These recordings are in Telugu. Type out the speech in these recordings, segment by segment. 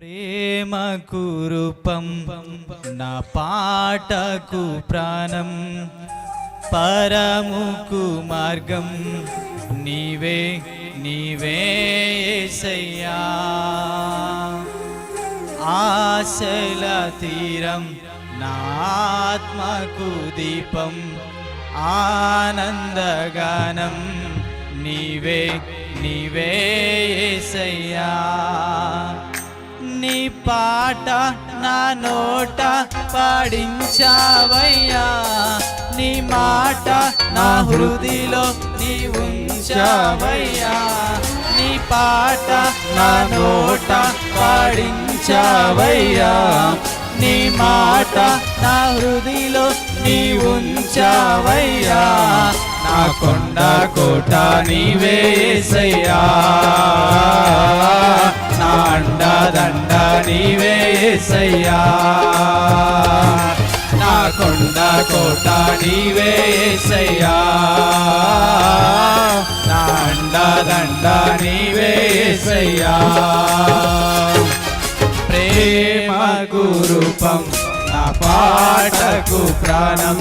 ప్రేమకు రూపం నా పాటకు ప్రాణం పరముకు మార్గం నీవే నీవే సయ్యా ఆశల తీరం నాత్మకు దీపం ఆనందగానం నీవే నీవే సయ్యా నీ పాట నా నోట పాడించావయ్యా. నీ మాట నా హృదిలో నీ ఉంచావయ్యా. నీ పాట నా నోట పాడించావయ్యా. నీ మాట నా హృదిలో నీ ఉంచావయ్యా. నా కొండ కోట నీవేసయ్యా నా అండ దండ నీవేసయ్యా నా కొండ కోట నీవేసయ్యా నా అండ దండ నీవేసయ్యా ప్రేమ గురుపం నా పాటకు ప్రాణం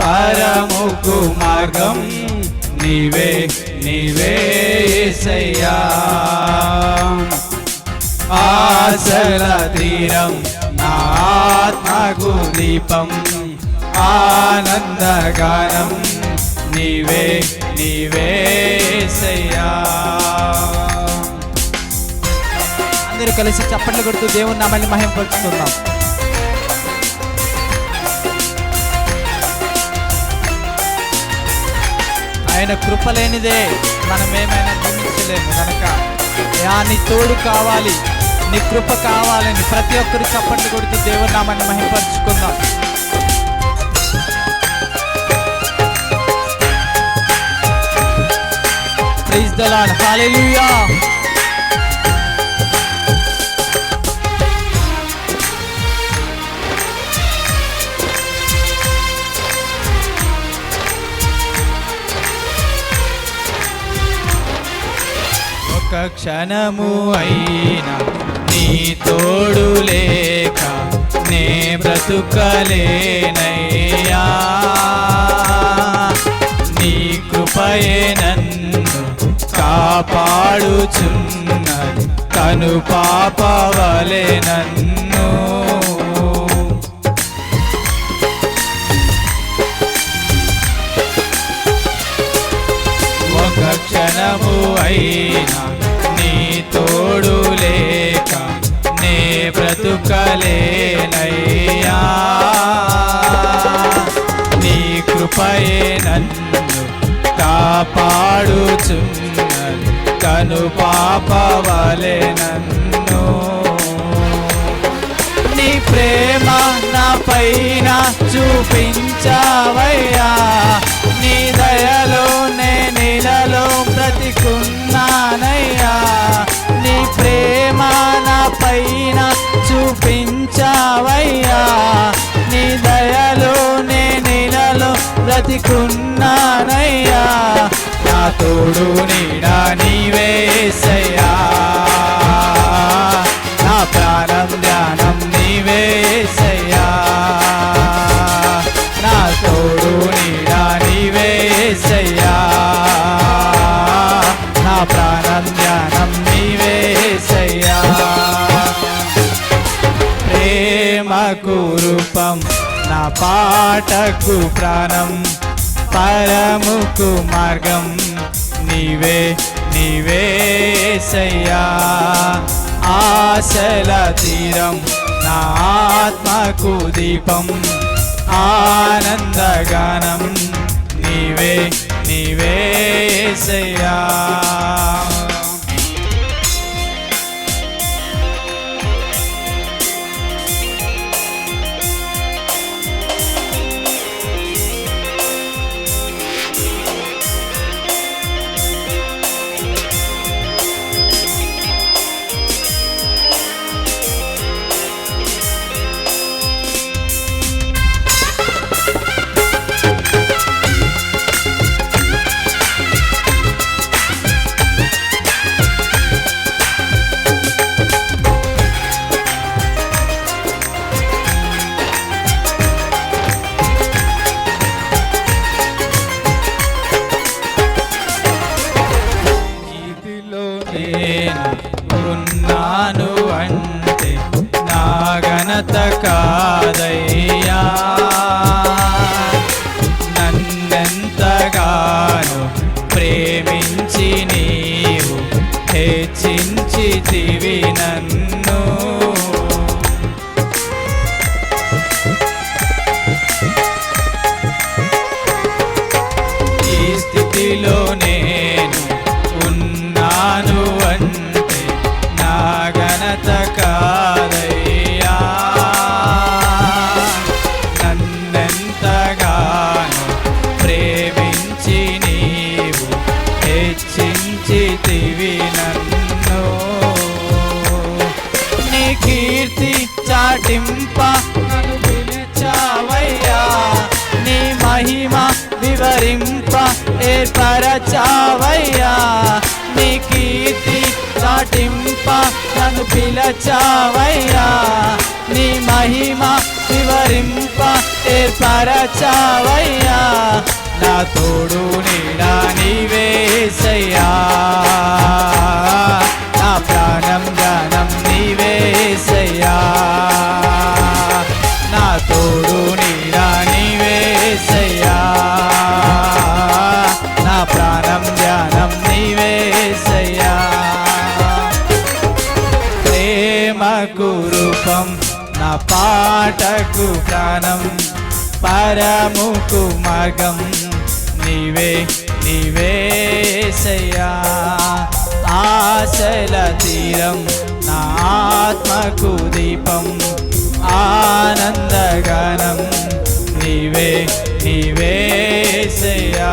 పరముకు మార్గం నీవే నీవే యేసయ్యా ఆశల తీరం నా ఆత్మకు దీపం ఆనందగానం నీవే నీవే యేసయ్యా అందరూ కలిసి చప్పట్లు కొడుతూ దేవుని నామాన్ని మహింపరుచుకుందాం. ఆయన కృప లేనిదే మనమేమైనా జీవించలేము కనుక నీ తోడు కావాలి నీ కృప కావాలని ప్రతి ఒక్కరు చప్పట్లు కొడుతూ దేవుని నామాన్ని మహింపరుచుకుందాం. ప్రైజ్ ద లార్డ్ హల్లెలూయా ఒక క్షణము అయినా నీ తోడు లేక నే బ్రతుకలేనయ్యా. నీ కృపయే నన్ను కాపాడుచున్నది. తను పాపవలే నన్ను. జ్ఞానము అయినా నీ తోడు లేక నే బ్రతుకలేనయ్యా. నీ కృపయే నన్ను కాపాడుచున్నది కను పాపవలే నన్ను. నీ ప్రేమ నా పైన చూపించావయ్యా నీ దయలో నే నీలలో బ్రతికున్నానయ్యా. నీ ప్రేమ నా పైన చూపించావయ్యా. నీ దయలో నే నీలలో బ్రతికున్నానయ్యా. నా తోడు నీడా నీవేసయ్యా ప్రేమకు రూపం నా పాటకు ప్రాణం పరముకు మార్గం. నీవే నీవే సయ్యా ఆశల తీరం నా ఆత్మకు దీపం ఆనందగానం. నీవే నీవే సయ్యా. ఘనత కాదయ్యా. నన్నెంతగాను ప్రేమించి నీవు హెచ్చించితివి నన్ను. హెచ్చించితివి నన్ను. నీ కీర్తి చాటింప నన్ను పిలిచావయ్యా. నీ మహిమ వివరింప ఏర్పరచావయ్యా నీ కీర్తి చాటింప నన్ను పిలచావయ్యా. నీ మహిమ వివరింప ఏర్పరచావయ్యా నా తోడు నీడా నీవేసయ్యా నా ప్రాణం గానం నీవేసయ్యా నా తోడు నీడా నీవేసయ్యా నా ప్రాణం ధ్యానం నీవేసయ్యా ప్రేమ రూపం నా పాటకు ప్రాణం పరముకు మార్గం నీవే నీవేసయ్యా ఆశల తీరం నా ఆత్మకు దీపం ఆనందగానం. నీవే నీవేసయ్యా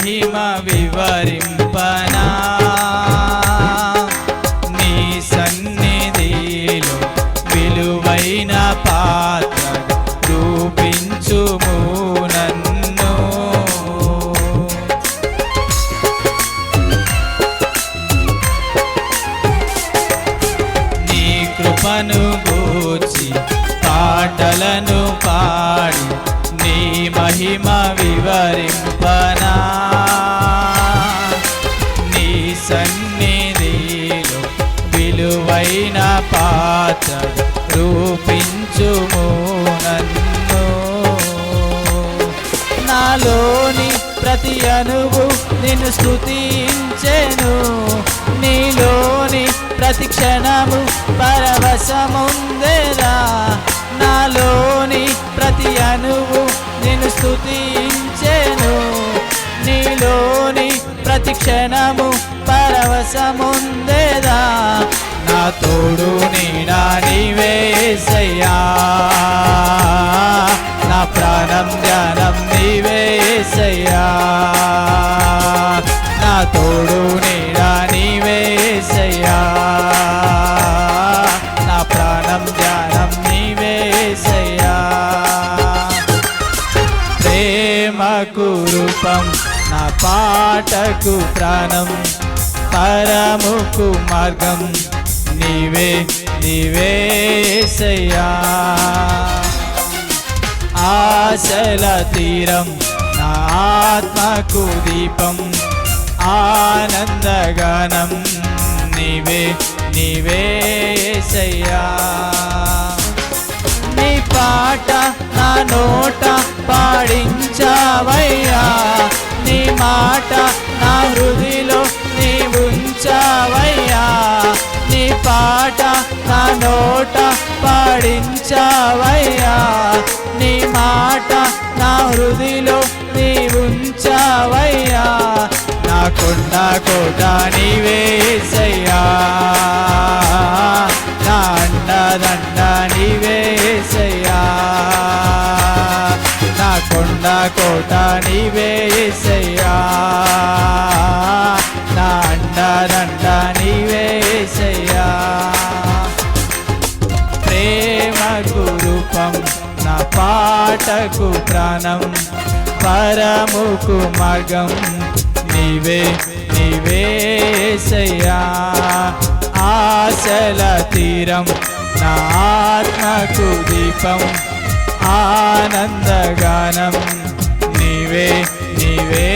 మహిమ వివరింపనా? నీ సన్నిధిలో విలువైన పాత్ర రూపించుము సన్నిధిలో విలువైన పాత్ర రూపించుము నన్ను. నాలోని ప్రతి అనువు నిన్ను స్థుతించెను నీలోని ప్రతి క్షణము పరవశముందేరా నాలోని ప్రతి అనువు నిన్ను స్థుతించెను నీలోని ప్రతి క్షణము పరవశముందేదా? నా తోడు నీడా నీవేసయ్యా నా ప్రాణం ధ్యానం నీవేసయ్యా నా తోడు నీ పాటకు ప్రాణం పరముకు మార్గం. నీవే నీవేసయ్యా ఆశల తీరం నా ఆత్మకు దీపం ఆనందగానం. నీవే నీవేసయ్యా నీ పాట నా నోట పాడించవయ్యా. నీ మాట నా హృదిలో నీ ఉంచ పాట నా నోట పాడించావయ్యా. నీ మాట నా హృదిలో నీ ఉంచావయ్యా నా కోట నీవేసయ్యా నా అండదండ కోట నీవేసయ్యా నా అండదండ నీవేసయ్యా ప్రేమకు రూపం నా పాటకు ప్రాణం పరముకు మార్గం నీవే నీవే నీవేసయ్యా ఆశల తీరం నా ఆత్మకు దీపం ఆనందగానం. నీవే నీవే.